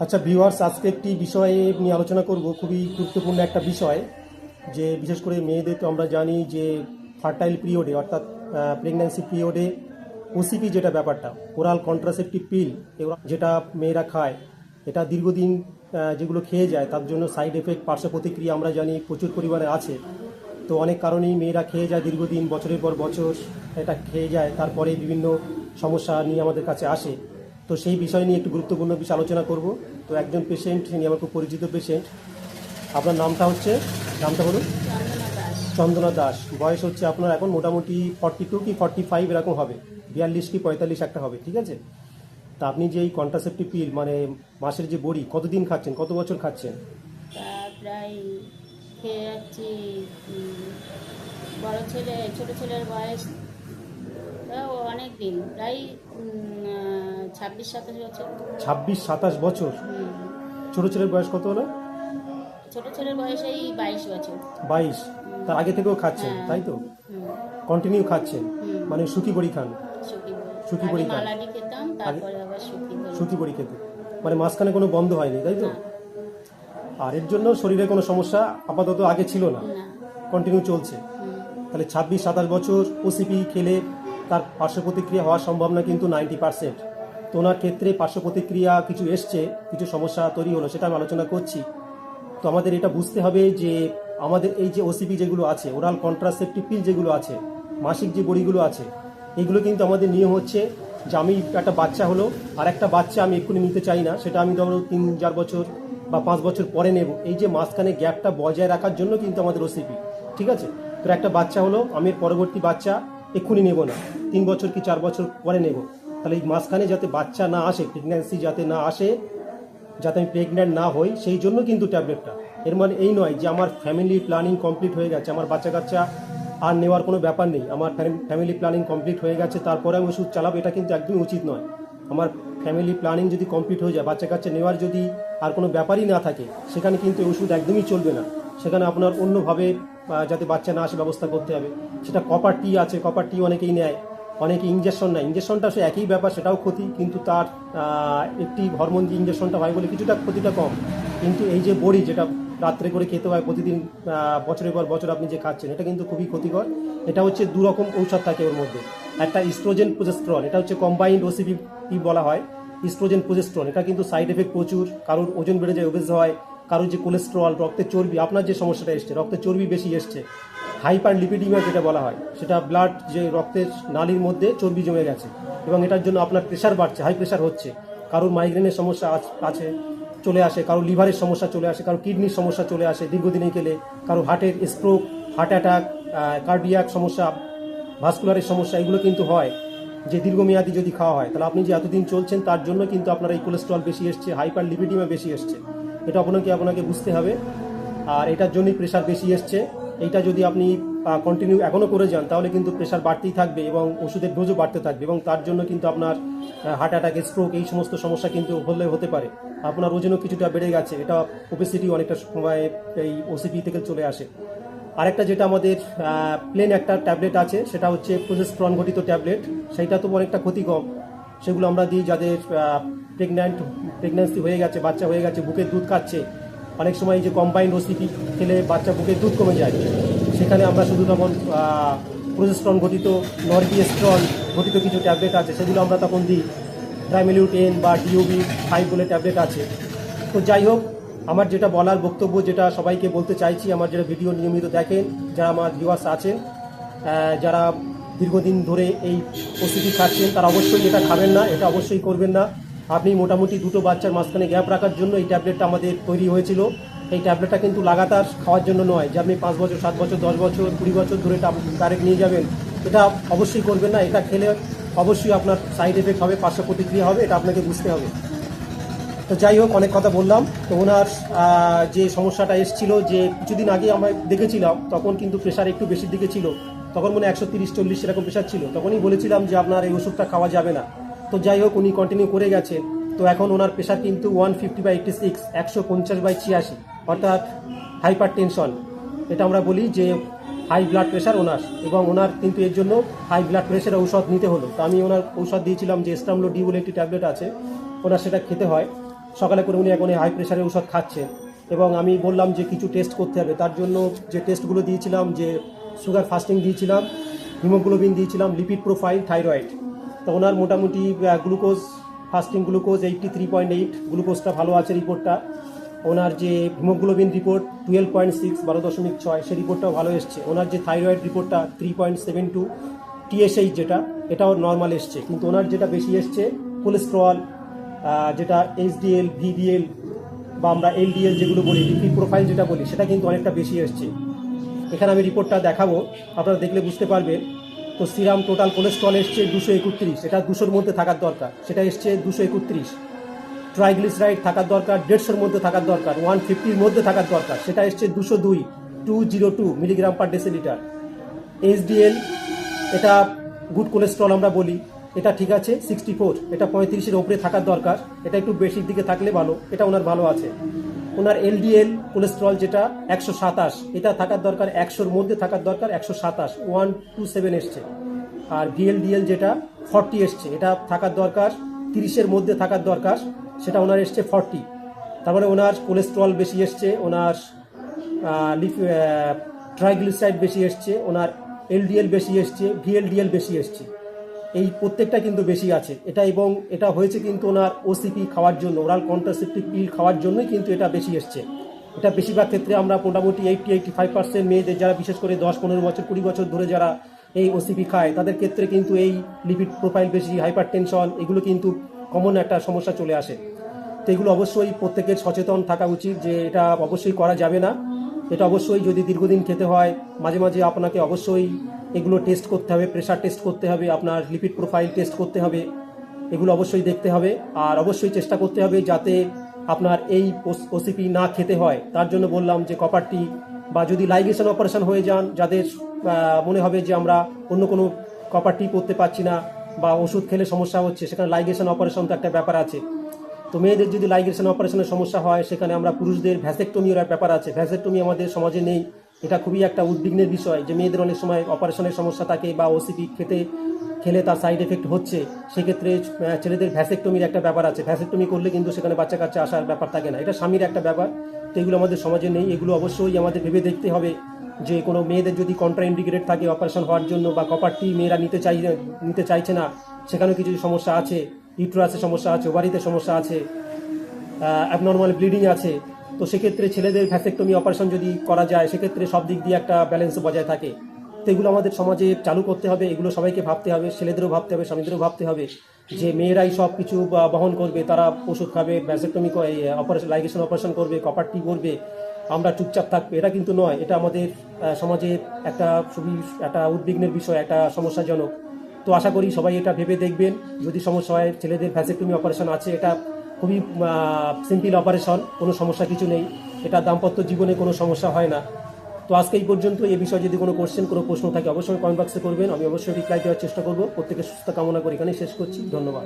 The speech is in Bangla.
আচ্ছা ভিউয়ার্স আজকে একটি বিষয়ে নিয়ে আলোচনা করব, খুবই গুরুত্বপূর্ণ একটা বিষয়, যে বিশেষ করে মেয়েদের তো আমরা জানি যে ফার্টাইল পিরিয়ডে অর্থাৎ প্রেগন্যান্সি পিরিয়ডে ওসিপি যেটা ব্যাপারটা ওরাল কন্ট্রাসেপটিভ পিল যেটা মেয়েরা খায়, এটা দীর্ঘদিন যেগুলো খেয়ে যায়, তার জন্য সাইড এফেক্ট পার্শ্ব প্রতিক্রিয়া আমরা জানি প্রচুর পরিমাণে আছে। তো অনেক কারণেই মেয়েরা খেয়ে যায় দীর্ঘদিন, বছরের পর বছর এটা খেয়ে যায়, তারপরে বিভিন্ন সমস্যা নিয়ে আমাদের কাছে আসে। তো সেই বিষয় নিয়ে একটু গুরুত্বপূর্ণ বিষয় আলোচনা করব। তো একজন পেশেন্ট যিনি আমার খুব পরিচিত পেশেন্ট আপনার নামটা হচ্ছে, নামটা বলুন। চন্দনা দাস। বয়স হচ্ছে আপনার এখন মোটামুটি ফর্টি টু কি ফর্টি ফাইভ এরকম হবে। বিয়াল্লিশ কি পঁয়তাল্লিশ একটা হবে, ঠিক আছে? তা আপনি যে এই কন্ট্রাসেপটিভ পিল মানে মাসের যে বড়ি, কতদিন খাচ্ছেন, কত বছর খাচ্ছেন? প্রায় খেয়ে যাচ্ছি বড় ছেলে, ছোট ছেলের বয়স অনেক দিন প্রায় ছাব্বিশ সাতাশ বছর। ছাব্বিশ সাতাশ বছর? ছোট ছেলের বয়স কত হলো? ছোট ছেলের বয়স এই বাইশ বছর। বাইশ। তার আগে থেকেও খাচ্ছেন হ্যাঁ। তাই তো? কন্টিনিউ খাচ্ছেন মানে সুখী বড়ি খান? সুখী বড়ি। খান। সুখী বড়ি। খেতে। মানে মাঝখানে কোনো বন্ধ হয়নি তাই তো? আর এর জন্য শরীরে কোনো সমস্যা আপাতত আগে ছিল না। না। কন্টিনিউ চলছে। তাহলে ছাব্বিশ সাতাশ বছর ওসিপি খেলে তার পার্শ্ব প্রতিক্রিয়া হওয়ার সম্ভাবনা কিন্তু নাইনটি পার্সেন্ট। তো ওনার ক্ষেত্রে পার্শ্ব প্রতিক্রিয়া কিছু এসছে, কিছু সমস্যা তৈরি হলো, সেটা আমি আলোচনা করছি। তো আমাদের এটা বুঝতে হবে যে আমাদের এই যে ওসিপি যেগুলো আছে ওরাল কন্ট্রাসেপটিভ পিল যেগুলো আছে, মাসিক যে বড়িগুলো আছে, এগুলো কিন্তু আমাদের নিয়ম হচ্ছে যে আমি একটা বাচ্চা হলো, আর একটা বাচ্চা আমি এক্ষুনি নিতে চাই না, সেটা আমি ধরো তিন, চার বছর বা পাঁচ বছর পরে নেব। এই যে মাঝখানে গ্যাপটা বজায় রাখার জন্য কিন্তু আমাদের ওসিপি ঠিক আছে? তো একটা বাচ্চা হলো, আমি পরবর্তী বাচ্চা এক্ষুনি নেব না। তিন বছর কি চার বছর পরে নেব? তাহলে এই মাঝখানে যাতে বাচ্চা না আসে প্রেগন্যান্সি যাতে না আসে, যাতে আমি প্রেগন্যান্ট না হই, সেই জন্য কিন্তু ট্যাবলেটটা এর মানে এই নয় যে আমার ফ্যামিলি প্ল্যানিং কমপ্লিট হয়ে গেছে, আমার বাচ্চা কাচ্চা আর নেওয়ার কোনো ব্যাপার নেই। আমার ফ্যামিলি প্ল্যানিং কমপ্লিট হয়ে গেছে, তারপরে আমি ওষুধ চালাবো, এটা কিন্তু একদমই উচিত নয়। আমার ফ্যামিলি প্ল্যানিং যদি কমপ্লিট হয়ে যায়, বাচ্চা কাচ্চা নেওয়ার যদি আর কোনো ব্যাপারই না থাকে, সেখানে কিন্তু ওষুধ একদমই চলবে না। সেখানে আপনার অন্যভাবে যাতে বাচ্চা না আসে ব্যবস্থা করতে হবে। সেটা কপার টি আছে কপার টি অনেকেই নেয়, অনেকে ইঞ্জেকশন নেয়। ইঞ্জেকশনটা সে একই ব্যাপার, সেটাও ক্ষতি, কিন্তু তার একটি হরমোন যে ইঞ্জেকশনটা হয় বলে কিছুটা ক্ষতিটা কম। কিন্তু এই যে বড়ি যেটা রাত্রে করে খেতে হয় প্রতিদিন বছরের পর বছর আপনি যে খাচ্ছেন, এটা কিন্তু খুবই ক্ষতিকর। এটা হচ্ছে দু রকম ঔষধ থাকে ওর মধ্যে। একটা ইস্ট্রোজেন প্রোজেস্ট্রন এটা হচ্ছে কম্বাইন্ড ওসিপি বলা হয়। ইস্ট্রোজেন প্রোজেস্ট্রন এটা কিন্তু সাইড এফেক্ট প্রচুর, কারোর ওজন বেড়ে যায় ওবেজ হয়। কারোর যে কোলেস্ট্রল রক্তের চর্বি, আপনার যে সমস্যাটা এসছে রক্তের চর্বি বেশি এসছে হাইপার লিপিডিমিয়া যেটা বলা হয়, সেটা ব্লাড যে রক্তের নালীর মধ্যে চর্বি জমে গেছে এবং এটার জন্য আপনার প্রেশার বাড়ছে হাই প্রেশার হচ্ছে। কারোর মাইগ্রেনের সমস্যা আছে, চলে আসে, কারোর লিভারের সমস্যা চলে আসে, কারোর কিডনির সমস্যা চলে আসে, দীর্ঘদিনে গেলে কারোর হার্টের স্ট্রোক হার্ট অ্যাটাক কার্ডিয়াক সমস্যা ভাস্কুলারের সমস্যা, এগুলো কিন্তু হয়। যে দীর্ঘমেয়াদী যদি খাওয়া হয়, তাহলে আপনি যে এতদিন চলছেন, তার জন্য কিন্তু আপনার এই কোলেস্ট্রল বেশি এসছে হাইপার লিপিডিমা বেশি এসছে। এটা আপনাকে আপনাকে বুঝতে হবে। আর এটার জন্যই প্রেশার বেশি এসছে। এইটা যদি আপনি কন্টিনিউ এখনও করে যান, তাহলে কিন্তু প্রেশার বাড়তেই থাকবে এবং ওষুধের ডোজও বাড়তে থাকবে এবং তার জন্য কিন্তু আপনার হার্ট অ্যাটাক স্ট্রোক এই সমস্ত সমস্যা কিন্তু হলে, হতে পারে। আপনার ওজনও কিছুটা বেড়ে গেছে। এটা ওবেসিটি অনেকটা সময় এই ওসিপি থেকে চলে আসে। আরেকটা যেটা আমাদের প্লেন একটা ট্যাবলেট আছে, সেটা হচ্ছে প্রোজেস্ট্রন ঘটিত ট্যাবলেট সেইটা তো অনেকটা ক্ষতি কম সেগুলো আমরা দিই যাদের প্রেগন্যান্ট প্রেগন্যান্সি হয়ে গেছে, বাচ্চা হয়ে গেছে, বুকের দুধ খাচ্ছে। অনেক সময় যে কম্বাইন্ড ওসিপি খেলে বাচ্চা বুকের দুধ কমে যায়। সেখানে আমরা শুধু তখন প্রোজেস্ট্রন ঘটিত নরবিএস্ট্রন ঘটিত কিছু ট্যাবলেট আছে, সেগুলো আমরা তখন দিই। ট্রাইমেলিউটেন বা ডিওবি ফাইভ বলে ট্যাবলেট আছে। তো যাই হোক, আমার যেটা বলার বক্তব্য, যেটা সবাইকে বলতে চাইছি, আমার যারা ভিডিও নিয়মিত দেখেন, যারা আমার ভিউয়ার্স আছেন যারা দীর্ঘদিন ধরে এই ওষুধি খাচ্ছেন, তারা অবশ্যই এটা খাবেন না, এটা অবশ্যই করবেন না। আপনি মোটামুটি দুটো বাচ্চার মাঝখানে গ্যাপ রাখার জন্য এই ট্যাবলেটটা আমাদের তৈরি হয়েছিল। এই ট্যাবলেটটা কিন্তু লাগাতার খাওয়ার জন্য নয়, যে আপনি পাঁচ বছর, সাত বছর, দশ বছর, কুড়ি বছর ধরে ডাইরেক্ট নিয়ে যাবেন, এটা অবশ্যই করবেন না। এটা খেলে অবশ্যই আপনার সাইড এফেক্ট হবে, পার্শ্ব প্রতিক্রিয়া হবে, এটা আপনাকে বুঝতে হবে। তো যাই হোক, অনেক কথা বললাম। তো ওনার যে সমস্যাটা এসেছিল, যে কিছুদিন আগে আমরা দেখেছিলাম, তখন কিন্তু প্রেশার একটু বেশির দিকে ছিল। তখন মনে একশো তিরিশ, চল্লিশ এরকম প্রেশার ছিল। তখনই বলেছিলাম যে আপনার এই ওষুধটা খাওয়া যাবে না। তো যাই হোক, উনি কন্টিনিউ করে গেছে। তো এখন ওনার প্রেশার কিন্তু one fifty by eighty six একশো পঞ্চাশ বাই ছিয়াশি, অর্থাৎ হাইপার টেনশন এটা আমরা বলি যে হাই ব্লাড প্রেশার ওনার এবং ওনার কিন্তু এর জন্য হাই ব্লাড প্রেশারের ঔষধ নিতে হলো। তো আমি ওনার ঔষধ দিয়েছিলাম যে স্টামলো ডি বলে একটি ট্যাবলেট আছে, ওনার সেটা খেতে হয়। সকালে করে উনি এখন হাই প্রেশারের ওষুধ খাচ্ছেন এবং আমি বললাম যে কিছু টেস্ট করতে হবে। তার জন্য যে টেস্টগুলো দিয়েছিলাম যে সুগার ফাস্টিং দিয়েছিলাম, হিমোগ্লোবিন দিয়েছিলাম লিপিড প্রোফাইল থাইরয়েড তো ওনার মোটামুটি glucose fasting glucose eighty three point eight গ্লুকোজটা ভালো আছে রিপোর্টটা ওনার যে haemoglobin report twelve point six বারো দশমিক ছয়, সেই রিপোর্টটাও ভালো এসছে। ওনার যে থাইরয়েড রিপোর্টটা three point seven two TSH যেটা, এটাও নর্মাল এসছে। কিন্তু ওনার যেটা বেশি এসছে কোলেস্ট্রল যেটা এইচডিএল ভিডিএল বা আমরা এলডিএল যেগুলো বলি লিপিড প্রোফাইল যেটা বলি, সেটা কিন্তু অনেকটা বেশি এসছে। এখানে আমি রিপোর্টটা দেখাবো। আপনারা দেখলে বুঝতে পারবেন। তো সিরাম টোটাল কোলেস্ট্রল এসছে দুশো একত্রিশ। এটা দুশোর মধ্যে থাকার দরকার। সেটা এসছে দুশো একত্রিশ। ট্রাইগ্লিসারাইড থাকার দরকার, দেড়শোর মধ্যে থাকার দরকার ওয়ান ফিফটির মধ্যে থাকার দরকার। সেটা এসছে দুশো দুই two zero two milligram per decilitre HDL এটা গুড কোলেস্ট্রল আমরা বলি। এটা ঠিক আছে সিক্সটি ফোর এটা পঁয়ত্রিশের ওপরে থাকার দরকার, এটা একটু বেশির দিকে থাকলে ভালো, এটা ওনার ভালো আছে। ওনার এলডিএল কোলেস্ট্রল যেটা একশো সাতাশ, এটা থাকার দরকার, একশোর মধ্যে থাকার দরকার, একশো সাতাশ ওয়ান টু সেভেন এসছে। আর ভিএলডিএল যেটা ফর্টি এসছে, এটা থাকার দরকার, তিরিশের মধ্যে থাকার দরকার, সেটা ওনার এসছে ফর্টি তারপরে ওনার কোলেস্ট্রল বেশি এসছে, ওনার লিফ ট্রাইগ্লিসাইড বেশি এসছে, ওনার এলডিএল বেশি এসছে ভিএলডিএল বেশি এসছে। এই প্রত্যেকটা কিন্তু বেশি আছে। এটা এবং এটা হয়েছে কিন্তু ওনার ওসিপি খাওয়ার জন্য, ওরাল কন্ট্রাসেপটিভ পিল খাওয়ার জন্যই কিন্তু এটা বেশি এসছে। এটা বেশিরভাগ ক্ষেত্রে আমরা মোটামুটি এইটটি এইটটি ফাইভ পার্সেন্ট মেয়েদের যারা বিশেষ করে দশ, পনেরো বছর, কুড়ি বছর ধরে যারা এই ওসিপি খায়, তাদের ক্ষেত্রে কিন্তু এই লিপিড প্রোফাইল বেশি হাইপার টেনশন এগুলো কিন্তু কমন একটা সমস্যা চলে আসে। তো এগুলো অবশ্যই প্রত্যেকের সচেতন থাকা উচিত যে এটা অবশ্যই করা যাবে না। এটা অবশ্যই যদি দীর্ঘদিন খেতে হয়, মাঝে মাঝে আপনাকে অবশ্যই এগুলো টেস্ট করতে হবে প্রেশার টেস্ট করতে হবে, আপনার লিপিড প্রোফাইল টেস্ট করতে হবে, এগুলো অবশ্যই দেখতে হবে। আর অবশ্যই চেষ্টা করতে হবে যাতে আপনার এই ওসিপি না খেতে হয়। তার জন্য বললাম যে কপারটি বা যদি লাইগেশন অপারেশন হয়ে যান যাদের মনে হবে যে আমরা অন্য কোনো কপারটি করতে পারছি না বা ওষুধ খেলে সমস্যা হচ্ছে, সেখানে লাইগেশন অপারেশন তো একটা ব্যাপার আছে। তো মেয়েদের যদি লাইগেশন অপারেশনের সমস্যা হয়, সেখানে আমরা পুরুষদের ভ্যাসেক্টমির ব্যাপার আছে। ভ্যাসেক্টমি আমাদের সমাজে নেই। এটা খুবই একটা উদ্বিগ্নের বিষয় যে মেয়েদের অনেক সময় অপারেশনের সমস্যা থাকে বা ওসিপি খেতে, খেলে তার সাইড এফেক্ট হচ্ছে। সেক্ষেত্রে ছেলেদের ভ্যাসেক্টমির একটা ব্যাপার আছে। ভ্যাসেক্টমি করলে কিন্তু সেখানে বাচ্চা কাচ্চা আসার ব্যাপার থাকে না। এটা স্বামীর একটা ব্যাপার। তো এগুলো আমাদের সমাজে নেই। এগুলো অবশ্যই আমাদের ভেবে দেখতে হবে যে কোনো মেয়েদের যদি কন্ট্রা ইন্ডিকেটেড থাকে অপারেশন হওয়ার জন্য বা কপারটি মেয়েরা নিতে চাই, নিতে চাইছে না, সেখানেও কিছু সমস্যা আছে। ইউট্রাসের সমস্যা আছে ওভারিতে সমস্যা আছে অ্যাবনর্মাল ব্লিডিং আছে। তো সেক্ষেত্রে ছেলেদের ভ্যাসেক্টমি অপারেশন যদি করা যায়, সেক্ষেত্রে সব দিক দিয়ে একটা ব্যালেন্স বজায় থাকে। তো এগুলো আমাদের সমাজে চালু করতে হবে, এগুলো সবাইকে ভাবতে হবে, ছেলেদেরও ভাবতে হবে, স্বামীদেরও ভাবতে হবে যে মেয়েরাই সব কিছু বহন করবে, তারা ওষুধ খাবে ভ্যাসেক্টমি অপারেশন লাইগেশন অপারেশন করবে কপারটি করবে, আমরা চুপচাপ থাকবে। এটা কিন্তু নয়, এটা আমাদের সমাজে একটা খুবই, একটা উদ্বিগ্নের বিষয়, একটা সমস্যাজনক। তো আশা করি সবাই এটা ভেবে দেখবেন। যদি সমস্যা হয়, ছেলেদের ভ্যাসেক্টমি অপারেশন আছে, এটা খুবই সিম্পল অপারেশন কোনো সমস্যা কিছু নেই। এটা দাম্পত্য জীবনে কোনো সমস্যা হয় না। তো আজকে এই পর্যন্ত এ বিষয়ে যদি কোনো কোশ্চেন কোনো প্রশ্ন থাকে, অবশ্যই কমেন্ট বক্সে করবেন। আমি অবশ্যই রিপ্লাই দেওয়ার চেষ্টা করব। প্রত্যেকের সুস্থ কামনা করে এখানে শেষ করছি। ধন্যবাদ।